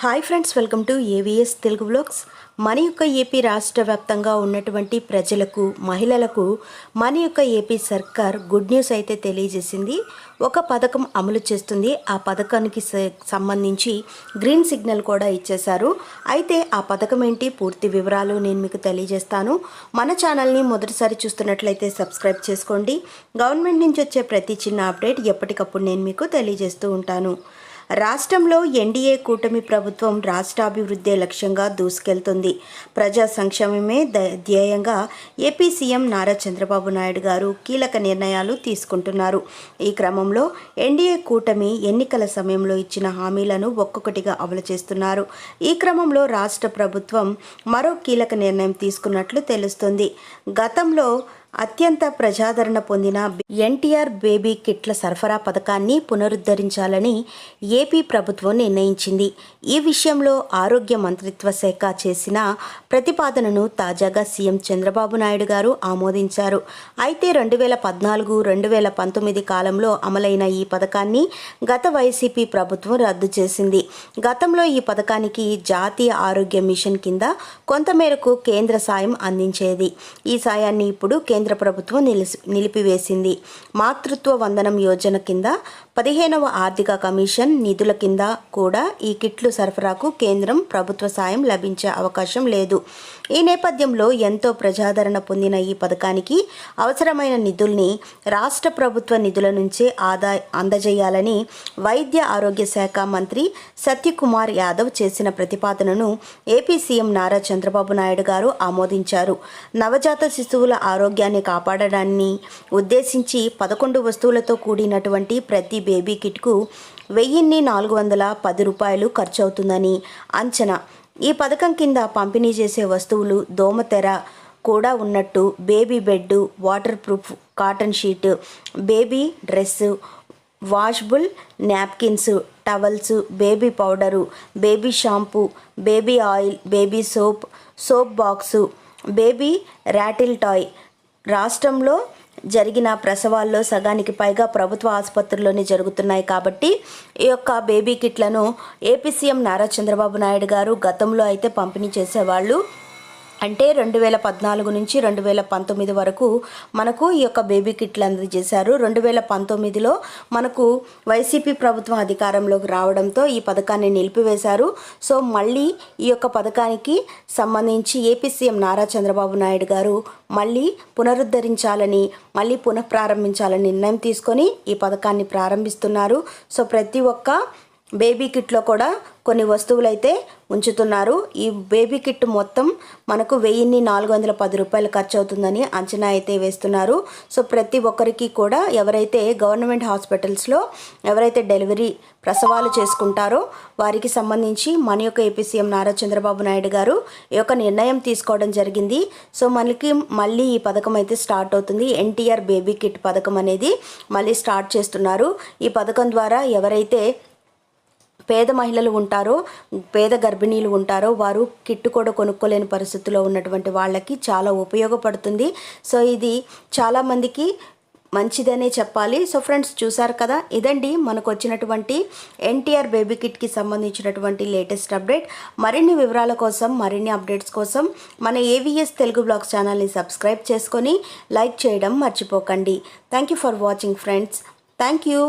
Hi friends welcome to AVS Telugu blogs మన యొక్క AP రాష్ట్ర వ్యాప్తంగా ఉన్నటువంటి ప్రజలకు మహిళలకు మన యొక్క ఏపీ సర్కార్ గుడ్ న్యూస్ అయితే తెలియజేసింది. ఒక పథకం అమలు చేస్తుంది. ఆ పథకానికి సంబంధించి గ్రీన్ సిగ్నల్ కూడా ఇచ్చేశారు. అయితే ఆ పథకం ఏంటి? పూర్తి వివరాలు నేను మీకు తెలియజేస్తాను. మన ఛానల్ని మొదటిసారి చూస్తున్నట్లయితే సబ్స్క్రైబ్ చేసుకోండి. గవర్నమెంట్ నుంచి వచ్చే ప్రతి చిన్న అప్డేట్ ఎప్పటికప్పుడు నేను మీకు తెలియజేస్తూ ఉంటాను. రాష్ట్రంలో ఎన్డీఏ కూటమి ప్రభుత్వం రాష్ట్రాభివృద్ధి లక్ష్యంగా దూసుకెళ్తుంది. ప్రజా సంక్షేమమే ద- ధ్యేయంగా ఏపీ సీఎం నారా చంద్రబాబు నాయుడు గారు కీలక నిర్ణయాలు తీసుకుంటున్నారు. ఈ క్రమంలో ఎన్డీఏ కూటమి ఎన్నికల సమయంలో ఇచ్చిన హామీలను ఒక్కొక్కటిగా అమలు చేస్తున్నారు. ఈ క్రమంలో రాష్ట్ర ప్రభుత్వం మరో కీలక నిర్ణయం తీసుకున్నట్లు తెలుస్తుంది. గతంలో అత్యంత ప్రజాదరణ పొందిన ఎన్టీఆర్ బేబీ కిట్ల సరఫరా పథకాన్ని పునరుద్ధరించాలని ఏపీ ప్రభుత్వం నిర్ణయించింది. ఈ విషయంలో ఆరోగ్య మంత్రిత్వ శాఖ చేసిన ప్రతిపాదనను తాజాగా సీఎం చంద్రబాబు నాయుడు గారు ఆమోదించారు. అయితే రెండు వేల పద్నాలుగు రెండు వేల పంతొమ్మిది కాలంలో అమలైన ఈ పథకాన్ని గత వైసీపీ ప్రభుత్వం రద్దు చేసింది. గతంలో ఈ పథకానికి జాతీయ ఆరోగ్య మిషన్ కింద కొంతమేరకు కేంద్ర సాయం అందించేది. ఈ సాయాన్ని ఇప్పుడు కేంద్ర ప్రభుత్వం నిలిసి నిలిపివేసింది. మాతృత్వ వందనం యోజన కింద పదిహేనవ ఆర్థిక కమిషన్ నిధుల కింద కూడా ఈ కిట్లు సరఫరాకు కేంద్రం ప్రభుత్వ సాయం లభించే అవకాశం లేదు. ఈ నేపథ్యంలో ఎంతో ప్రజాదరణ పొందిన ఈ పథకానికి అవసరమైన నిధుల్ని రాష్ట్ర ప్రభుత్వ నిధుల నుంచే ఆదా అందజేయాలని వైద్య ఆరోగ్య శాఖ మంత్రి సత్యకుమార్ యాదవ్ చేసిన ప్రతిపాదనను ఏపీ సీఎం నారా చంద్రబాబు నాయుడు గారు ఆమోదించారు. నవజాత శిశువుల ఆరోగ్యాన్ని కాపాడడాన్ని ఉద్దేశించి పదకొండు వస్తువులతో కూడినటువంటి ప్రతి బేబీ కిట్కు వెయ్యిన్ని నాలుగు వందల పది రూపాయలు ఖర్చు అవుతుందని అంచనా. ఈ పథకం కింద పంపిణీ చేసే వస్తువులు దోమతెర కూడా ఉన్నట్టు baby bed waterproof cotton sheet baby dress washable napkins towels baby powder baby shampoo baby oil baby soap soap box baby rattle toy రాష్ట్రంలో జరిగిన ప్రసవాల్లో సగానికి పైగా ప్రభుత్వ ఆసుపత్రుల్లోనే జరుగుతున్నాయి కాబట్టి ఈ యొక్క బేబీ కిట్లను ఏపీ సీఎం నారా చంద్రబాబు నాయుడు గారు గతంలో అయితే పంపిణీ చేసేవాళ్ళు. అంటే రెండు వేల పద్నాలుగు నుంచి రెండు వేల పంతొమ్మిది వరకు మనకు ఈ యొక్క బేబీ కిట్లు అందజేశారు రెండు వేల పంతొమ్మిదిలో మనకు వైసీపీ ప్రభుత్వం అధికారంలోకి రావడంతో ఈ పథకాన్ని నిలిపివేశారు. సో మళ్ళీ ఈ యొక్క పథకానికి సంబంధించి ఏపీ సీఎం నారా చంద్రబాబు నాయుడు గారు మళ్ళీ పునరుద్ధరించాలని మళ్ళీ పునఃప్రారంభించాలని నిర్ణయం తీసుకొని ఈ పథకాన్ని ప్రారంభిస్తున్నారు. సో ప్రతి ఒక్క బేబీ కిట్లో కూడా కొన్ని వస్తువులు అయితే ఉంచుతున్నారు. ఈ బేబీ కిట్ మొత్తం మనకు వెయ్యిన్ని నాలుగు వందల పది రూపాయలు ఖర్చు అవుతుందని అంచనా అయితే వేస్తున్నారు. సో ప్రతి ఒక్కరికి కూడా ఎవరైతే గవర్నమెంట్ హాస్పిటల్స్లో ఎవరైతే డెలివరీ ప్రసవాలు చేసుకుంటారో వారికి సంబంధించి మన యొక్క ఏపీ సీఎం నారా చంద్రబాబు నాయుడు గారు ఈ యొక్క నిర్ణయం తీసుకోవడం జరిగింది. సో మనకి మళ్ళీ ఈ పథకం అయితే స్టార్ట్ అవుతుంది. ఎన్టీఆర్ బేబీ కిట్ పథకం అనేది మళ్ళీ స్టార్ట్ చేస్తున్నారు. ఈ పథకం ద్వారా ఎవరైతే పేద మహిళలు ఉంటారో పేద గర్భిణీలు ఉంటారో వారు కిట్టు కూడా కొనుక్కోలేని పరిస్థితిలో ఉన్నటువంటి వాళ్ళకి చాలా ఉపయోగపడుతుంది. సో ఇది చాలామందికి మంచిదనే చెప్పాలి. సో ఫ్రెండ్స్ చూసారు కదా? ఇదండి మనకు వచ్చినటువంటి ఎన్టీఆర్ బేబీ కిట్కి సంబంధించినటువంటి లేటెస్ట్ అప్డేట్. మరిన్ని వివరాల కోసం మరిన్ని అప్డేట్స్ కోసం మన ఏవిఎస్ తెలుగు బ్లాగ్స్ ఛానల్ని సబ్స్క్రైబ్ చేసుకొని లైక్ చేయడం మర్చిపోకండి. Thank you for watching friends. Thank you